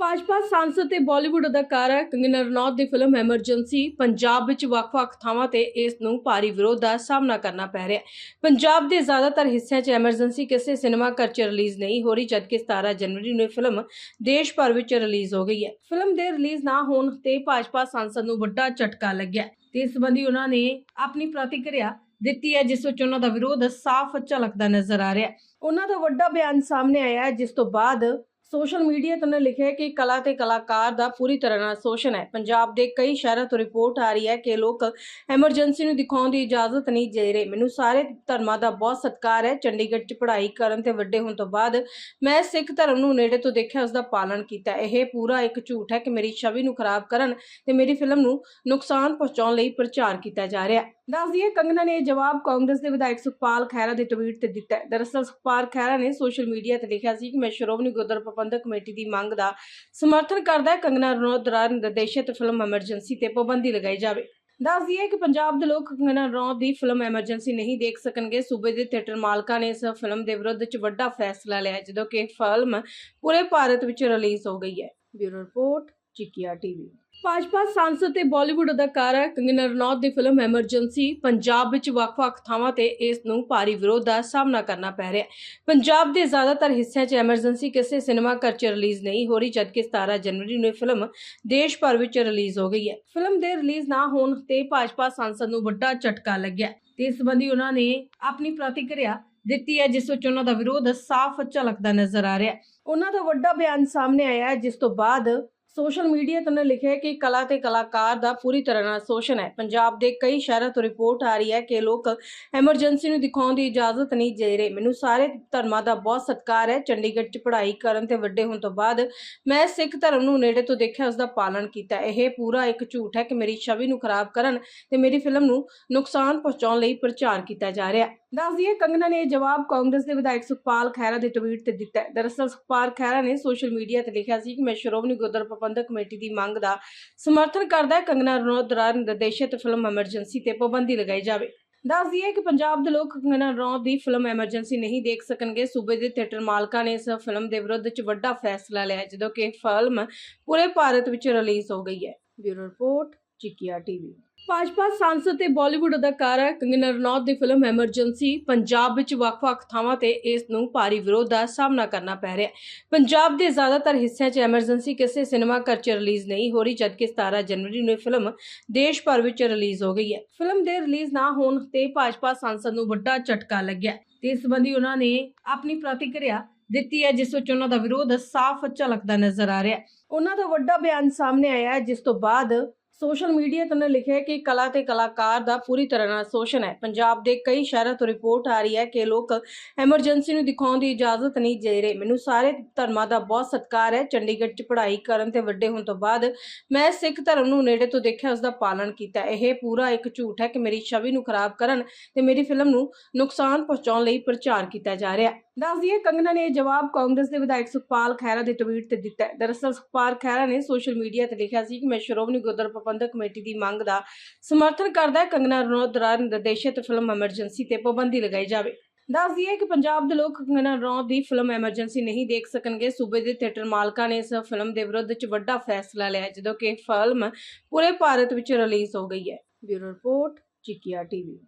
ਭਾਜਪਾ ਸਾਂਸਦ ਤੇ ਬਾਲੀਵੁੱਡ ਅਦਾਕਾਰਾ ਕੰਗਨਾ ਰਣੌਤ ਦੀ ਫਿਲਮ ਐਮਰਜੈਂਸੀ ਪੰਜਾਬ ਵਿੱਚ ਵੱਖ-ਵੱਖ ਥਾਵਾਂ ਤੇ ਇਸ ਨੂੰ ਭਾਰੀ ਵਿਰੋਧ ਦਾ ਸਾਹਮਣਾ ਕਰਨਾ ਪੈ ਰਿਹਾ ਹੈ। ਪੰਜਾਬ ਦੇ ਜ਼ਿਆਦਾਤਰ ਹਿੱਸਿਆਂ 'ਚ ਐਮਰਜੈਂਸੀ ਕਿਸੇ ਸਿਨੇਮਾ ਘਰ 'ਚ ਰਿਲੀਜ਼ ਨਹੀਂ ਹੋ ਰਹੀ, ਜਦਕਿ 17 ਜਨਵਰੀ ਨੂੰ ਫਿਲਮ ਦੇਸ਼ ਭਰ ਵਿੱਚ ਰਿਲੀਜ਼ ਹੋ ਗਈ ਹੈ। ਫਿਲਮ ਦੇ ਰਿਲੀਜ਼ ਨਾ ਹੋਣ ਤੇ ਭਾਜਪਾ ਸਾਂਸਦ ਨੂੰ ਵੱਡਾ ਝਟਕਾ ਲੱਗਿਆ ਤੇ ਇਸ ਸੰਬੰਧੀ ਉਹਨਾਂ ਨੇ ਆਪਣੀ ਪ੍ਰਤੀਕਿਰਿਆ ਦਿੱਤੀ ਹੈ, ਜਿਸ ਵਿੱਚ ਉਹਨਾਂ ਦਾ ਵਿਰੋਧ ਸਾਫ਼ ਝਲਕਦਾ ਨਜ਼ਰ ਆ ਰਿਹਾ ਹੈ। ਉਹਨਾਂ ਦਾ ਵੱਡਾ ਬਿਆਨ ਸਾਹਮਣੇ ਆਇਆ ਜਿਸ ਤੋਂ ਬਾਅਦ ਸੋਸ਼ਲ ਮੀਡੀਆ ਤੇ ਉਹਨੇ ਲਿਖਿਆ ਕਿ ਕਲਾ ਤੇ ਕਲਾਕਾਰ ਦਾ ਪੂਰੀ ਤਰ੍ਹਾਂ ਨਾਲ ਸ਼ੋਸ਼ਣ ਹੈ। ਪੰਜਾਬ ਦੇ ਕਈ ਸ਼ਹਿਰਾਂ ਤੋਂ ਰਿਪੋਰਟ ਆ ਰਹੀ ਹੈ ਕਿ ਲੋਕ ਐਮਰਜੈਂਸੀ ਨੂੰ ਦਿਖਾਉਣ ਦੀ ਇਜਾਜ਼ਤ ਨਹੀਂ ਦੇ ਰਹੇ। ਮੈਨੂੰ ਸਾਰੇ ਧਰਮਾਂ ਦਾ ਬਹੁਤ ਸਤਿਕਾਰ ਹੈ। ਚੰਡੀਗੜ੍ਹ 'ਚ ਪੜ੍ਹਾਈ ਕਰਨ ਤੇ ਵੱਡੇ ਹੋਣ ਤੋਂ ਬਾਅਦ ਮੈਂ ਸਿੱਖ ਧਰਮ ਨੂੰ ਨੇੜੇ ਤੋਂ ਦੇਖਿਆ ਉਸ ਦਾ ਪਾਲਣ ਕੀਤਾ। ਇਹ ਪੂਰਾ ਇੱਕ ਝੂਠ ਹੈ ਕਿ ਮੇਰੀ ਛਵੀ ਨੂੰ ਖਰਾਬ ਕਰਨ ਤੇ ਮੇਰੀ ਫਿਲਮ ਨੂੰ ਨੁਕਸਾਨ ਪਹੁੰਚਾਉਣ ਲਈ ਪ੍ਰਚਾਰ ਕੀਤਾ ਜਾ ਰਿਹਾ ਹੈ। ਦੱਸ ਦਈਏ ਕੰਗਨਾ ਨੇ ਇਹ ਜਵਾਬ ਕਾਂਗਰਸ ਦੇ ਵਿਧਾਇਕ ਸੁਖਪਾਲ ਖਹਿਰਾ ਦੇ ਟਵੀਟ ਤੇ ਦਿੱਤਾ ਦਰਅਸਲ ਸੁਖਪਾਲ ਖਹਿਰਾ ਨੇ ਸੋਸ਼ਲ ਮੀਡੀਆ ਤੇ ਲਿਖਿਆ ਸੀ ਕਿ ਮੈਂ ਸ਼੍ਰੋਮਣੀ ਗੁਰਦੁਆਰਾ ਪ੍ਰਬੰਧਕ ਕਮੇਟੀ ਦੀ ਮੰਗ ਦਾ ਸਮਰਥਨ ਕਰਦਾ ਹੈ। ਕੰਗਨਾ ਰਣੌਤ ਦੌਰਾਨ ਨਿਰਦੇਸ਼ਿਤ ਫਿਲਮ ਐਮਰਜੈਂਸੀ ਤੇ ਪਾਬੰਦੀ ਲਗਾਈ ਜਾਵੇ। ਦੱਸ ਦਈਏ ਕਿ ਪੰਜਾਬ ਦੇ ਲੋਕ ਕੰਗਨਾ ਰਣੌਤ ਦੀ ਫਿਲਮ ਐਮਰਜੈਂਸੀ ਨਹੀਂ ਦੇਖ ਸਕਣਗੇ। ਸੂਬੇ ਦੇ ਥੀਏਟਰ ਮਾਲਕਾਂ ਨੇ ਇਸ ਫਿਲਮ ਦੇ ਵਿਰੁੱਧ ਚ ਵੱਡਾ ਫੈਸਲਾ ਲਿਆ ਜਦੋਂ ਕਿ ਫਿਲਮ ਪੂਰੇ ਭਾਰਤ ਵਿੱਚ ਰਿਲੀਜ਼ ਹੋ ਗਈ ਹੈ। ਬਿਊਰੋ ਰਿਪੋਰਟ, ਚਿਕਿਆ ਟੀਵੀ। ਭਾਜਪਾ ਸਾਂਸਦ ਤੇ ਬਾਲੀਵੁੱਡ ਅਦਾਕਾਰਾ ਕੰਗਨਾ ਰਣੌਤ ਦੀ ਫਿਲਮ ਐਮਰਜੈਂਸੀ ਪੰਜਾਬ ਵਿੱਚ ਵੱਖ-ਵੱਖ ਥਾਵਾਂ ਤੇ ਇਸ ਨੂੰ ਭਾਰੀ ਵਿਰੋਧ ਦਾ ਸਾਹਮਣਾ ਕਰਨਾ ਪੈ ਰਿਹਾ ਹੈ। ਪੰਜਾਬ ਦੇ ਜ਼ਿਆਦਾਤਰ ਹਿੱਸਿਆਂ 'ਚ ਐਮਰਜੈਂਸੀ ਕਿਸੇ ਸਿਨੇਮਾ ਘਰ 'ਚ ਰਿਲੀਜ਼ ਨਹੀਂ ਹੋ ਰਹੀ, ਜਦਕਿ 17 ਜਨਵਰੀ ਨੂੰ ਫਿਲਮ ਦੇਸ਼ ਭਰ ਵਿੱਚ ਰਿਲੀਜ਼ ਹੋ ਗਈ ਹੈ। ਫਿਲਮ ਦੇ ਰਿਲੀਜ਼ ਨਾ ਹੋਣ ਤੇ ਭਾਜਪਾ ਸਾਂਸਦ ਨੂੰ ਵੱਡਾ ਝਟਕਾ ਲੱਗਿਆ ਤੇ ਇਸ ਸੰਬੰਧੀ ਉਹਨਾਂ ਨੇ ਆਪਣੀ ਪ੍ਰਤੀਕਿਰਿਆ ਦਿੱਤੀ ਹੈ, ਜਿਸ ਵਿੱਚ ਉਹਨਾਂ ਦਾ ਵਿਰੋਧ ਸਾਫ਼ ਝਲਕਦਾ ਨਜ਼ਰ ਆ ਰਿਹਾ ਹੈ। ਉਹਨਾਂ ਦਾ ਵੱਡਾ ਬਿਆਨ ਸਾਹਮਣੇ ਆਇਆ ਹੈ, ਜਿਸ ਤੋਂ ਬਾਅਦ ਸੋਸ਼ਲ ਮੀਡੀਆ ਤੇ ਉਹਨੇ ਲਿਖਿਆ ਕਿ ਕਲਾ ਤੇ ਕਲਾਕਾਰ ਦਾ ਪੂਰੀ ਤਰ੍ਹਾਂ ਨਾਲ ਸ਼ੋਸ਼ਣ ਹੈ। ਪੰਜਾਬ ਦੇ ਕਈ ਸ਼ਹਿਰਾਂ ਤੋਂ ਰਿਪੋਰਟ ਆ ਰਹੀ ਹੈ ਕਿ ਲੋਕ ਐਮਰਜੈਂਸੀ ਨੂੰ ਦਿਖਾਉਣ ਦੀ ਇਜਾਜ਼ਤ ਨਹੀਂ ਦੇ ਰਹੇ। ਮੈਨੂੰ ਸਾਰੇ ਧਰਮਾਂ ਦਾ ਬਹੁਤ ਸਤਿਕਾਰ ਹੈ। ਚੰਡੀਗੜ੍ਹ 'ਚ ਪੜ੍ਹਾਈ ਕਰਨ ਤੇ ਵੱਡੇ ਹੋਣ ਤੋਂ ਬਾਅਦ ਮੈਂ ਸਿੱਖ ਧਰਮ ਨੂੰ ਨੇੜੇ ਤੋਂ ਦੇਖਿਆ ਉਸ ਦਾ ਪਾਲਣ ਕੀਤਾ। ਇਹ ਪੂਰਾ ਇੱਕ ਝੂਠ ਹੈ ਕਿ ਮੇਰੀ ਛਵੀ ਨੂੰ ਖਰਾਬ ਕਰਨ ਤੇ ਮੇਰੀ ਫਿਲਮ ਨੂੰ ਨੁਕਸਾਨ ਪਹੁੰਚਾਉਣ ਲਈ ਪ੍ਰਚਾਰ ਕੀਤਾ ਜਾ ਰਿਹਾ ਹੈ। ਦੱਸ ਦਈਏ, ਕੰਗਨਾ ਨੇ ਇਹ ਜਵਾਬ ਕਾਂਗਰਸ ਦੇ ਵਿਧਾਇਕ ਸੁਖਪਾਲ ਖਹਿਰਾ ਦੇ ਟਵੀਟ ਤੇ ਦਿੱਤਾ ਦਰਅਸਲ ਸੁਖਪਾਲ ਖਹਿਰਾ ਨੇ ਸੋਸ਼ਲ ਮੀਡੀਆ ਤੇ ਲਿਖਿਆ ਸੀ ਕਿ ਮੈਂ ਸ਼੍ਰੋਮਣੀ ਗੁਰਦੁਆਰਾ ਪ੍ਰਬੰਧਕ ਕਮੇਟੀ ਦੀ ਮੰਗ ਦਾ ਸਮਰਥਨ ਕਰਦਾ ਹੈ। ਕੰਗਨਾ ਰਣੌਤ ਦੌਰਾਨ ਨਿਰਦੇਸ਼ਿਤ ਫਿਲਮ ਐਮਰਜੈਂਸੀ ਤੇ ਪਾਬੰਦੀ ਲਗਾਈ ਜਾਵੇ। ਦੱਸ ਦਈਏ ਕਿ ਪੰਜਾਬ ਦੇ ਲੋਕ ਕੰਗਨਾ ਰਣੌਤ ਦੀ ਫਿਲਮ ਐਮਰਜੈਂਸੀ ਨਹੀਂ ਦੇਖ ਸਕਣਗੇ। ਸੂਬੇ ਦੇ ਥੀਏਟਰ ਮਾਲਕਾਂ ਨੇ ਇਸ ਫਿਲਮ ਦੇ ਵਿਰੁੱਧ ਚ ਵੱਡਾ ਫੈਸਲਾ ਲਿਆ ਜਦੋਂ ਕਿ ਫਿਲਮ ਪੂਰੇ ਭਾਰਤ ਵਿੱਚ ਰਿਲੀਜ਼ ਹੋ ਗਈ ਹੈ। ਬਿਊਰੋ ਰਿਪੋਰਟ, ਚਿਕਿਆ ਟੀਵੀ। ਭਾਜਪਾ ਸਾਂਸਦ ਤੇ ਬਾਲੀਵੁੱਡ ਅਦਾਕਾਰਾ ਕੰਗਨਾ ਰਣੌਤ ਦੀ ਫਿਲਮ ਐਮਰਜੈਂਸੀ ਪੰਜਾਬ ਵਿੱਚ ਵੱਖ-ਵੱਖ ਥਾਵਾਂ ਤੇ ਇਸ ਨੂੰ ਭਾਰੀ ਵਿਰੋਧ ਦਾ ਸਾਹਮਣਾ ਕਰਨਾ ਪੈ ਰਿਹਾ ਹੈ। ਪੰਜਾਬ ਦੇ ਜ਼ਿਆਦਾਤਰ ਹਿੱਸਿਆਂ 'ਚ ਐਮਰਜੈਂਸੀ ਕਿਸੇ ਸਿਨੇਮਾ ਘਰ 'ਚ ਰਿਲੀਜ਼ ਨਹੀਂ ਹੋ ਰਹੀ, ਜਦਕਿ 17 ਜਨਵਰੀ ਨੂੰ ਇਹ ਫਿਲਮ ਦੇਸ਼ ਭਰ ਵਿੱਚ ਰਿਲੀਜ਼ ਹੋ ਗਈ ਹੈ। ਫਿਲਮ ਦੇ ਰਿਲੀਜ਼ ਨਾ ਹੋਣ ਤੇ ਭਾਜਪਾ ਸਾਂਸਦ ਨੂੰ ਵੱਡਾ ਝਟਕਾ ਲੱਗਿਆ ਤੇ ਇਸ ਸੰਬੰਧੀ ਉਹਨਾਂ ਨੇ ਆਪਣੀ ਪ੍ਰਤੀਕਿਰਿਆ ਦਿੱਤੀ ਹੈ, ਜਿਸ ਵਿੱਚ ਉਹਨਾਂ ਦਾ ਵਿਰੋਧ ਸਾਫ਼ ਝਲਕਦਾ ਨਜ਼ਰ ਆ ਰਿਹਾ ਹੈ। ਉਹਨਾਂ ਦਾ ਵੱਡਾ ਬਿਆਨ ਸਾਹਮਣੇ ਆਇਆ ਜਿਸ ਤੋਂ ਬਾਅਦ ਸੋਸ਼ਲ ਮੀਡੀਆ ਤੇ ਉਹਨੇ ਲਿਖਿਆ ਕਿ ਕਲਾ ਤੇ ਕਲਾਕਾਰ ਦਾ ਪੂਰੀ ਤਰ੍ਹਾਂ ਨਾਲ ਸ਼ੋਸ਼ਣ ਹੈ। ਪੰਜਾਬ ਦੇ ਕਈ ਸ਼ਹਿਰਾਂ ਤੋਂ ਰਿਪੋਰਟ ਆ ਰਹੀ ਹੈ ਕਿ ਲੋਕ ਐਮਰਜੈਂਸੀ ਨੂੰ ਦਿਖਾਉਣ ਦੀ ਇਜਾਜ਼ਤ ਨਹੀਂ ਦੇ ਰਹੇ। ਮੈਨੂੰ ਸਾਰੇ ਧਰਮਾਂ ਦਾ ਬਹੁਤ ਸਤਿਕਾਰ ਹੈ। ਚੰਡੀਗੜ੍ਹ 'ਚ ਪੜ੍ਹਾਈ ਕਰਨ ਤੇ ਵੱਡੇ ਹੋਣ ਤੋਂ ਬਾਅਦ ਮੈਂ ਸਿੱਖ ਧਰਮ ਨੂੰ ਨੇੜੇ ਤੋਂ ਦੇਖਿਆ ਉਸ ਦਾ ਪਾਲਣ ਕੀਤਾ। ਇਹ ਪੂਰਾ ਇੱਕ ਝੂਠ ਹੈ ਕਿ ਮੇਰੀ ਛਵੀ ਨੂੰ ਖਰਾਬ ਕਰਨ ਤੇ ਮੇਰੀ ਫਿਲਮ ਨੂੰ ਨੁਕਸਾਨ ਪਹੁੰਚਾਉਣ ਲਈ ਪ੍ਰਚਾਰ ਕੀਤਾ ਜਾ ਰਿਹਾ। ਹੈ ਦੱਸ ਦਈਏ, ਕੰਗਨਾ ਨੇ ਜਵਾਬ ਕਾਂਗਰਸ ਦੇ ਵਿਧਾਇਕ ਸੁਖਪਾਲ ਖਹਿਰਾ ਦੇ ਟਵੀਟ ਤੇ ਦਿੱਤਾ ਹੈ। ਦਰਅਸਲ ਸੁਖਪਾਲ ਖਹਿਰਾ ਨੇ ਸੋਸ਼ਲ ਮੀਡੀਆ ਤੇ ਲਿਖਿਆ ਸੀ ਕਿ ਮੈਂ ਸ਼੍ਰੋਮਣੀ ਗੁਰਦੁਆਰਾ ਪ੍ਰਬੰਧਕ ਕਮੇਟੀ ਦੀ ਮੰਗ ਦਾ ਸਮਰਥਨ ਕਰਦਾ ਹੈ। ਕੰਗਨਾ ਰਣੌਤ ਦੌਰਾਨ ਨਿਰਦੇਸ਼ਿਤ ਫਿਲਮ ਐਮਰਜੈਂਸੀ ਤੇ ਪਾਬੰਦੀ ਲਗਾਈ ਜਾਵੇ। ਦੱਸ ਦਈਏ ਕਿ ਪੰਜਾਬ ਦੇ ਲੋਕ ਕੰਗਨਾ ਰਣੌਤ ਦੀ ਫਿਲਮ ਐਮਰਜੈਂਸੀ ਨਹੀਂ ਦੇਖ ਸਕਣਗੇ। ਸੂਬੇ ਦੇ ਥੀਏਟਰ ਮਾਲਕਾਂ ਨੇ ਇਸ ਫਿਲਮ ਦੇ ਵਿਰੁੱਧ ਚ ਵੱਡਾ ਫੈਸਲਾ ਲਿਆ ਜਦੋਂ ਕਿ ਫਿਲਮ ਪੂਰੇ ਭਾਰਤ ਵਿੱਚ ਰਿਲੀਜ਼ ਹੋ ਗਈ ਹੈ। ਬਿਊਰੋ ਰਿਪੋਰਟ, ਚਿਕਿਆ ਟੀਵੀ।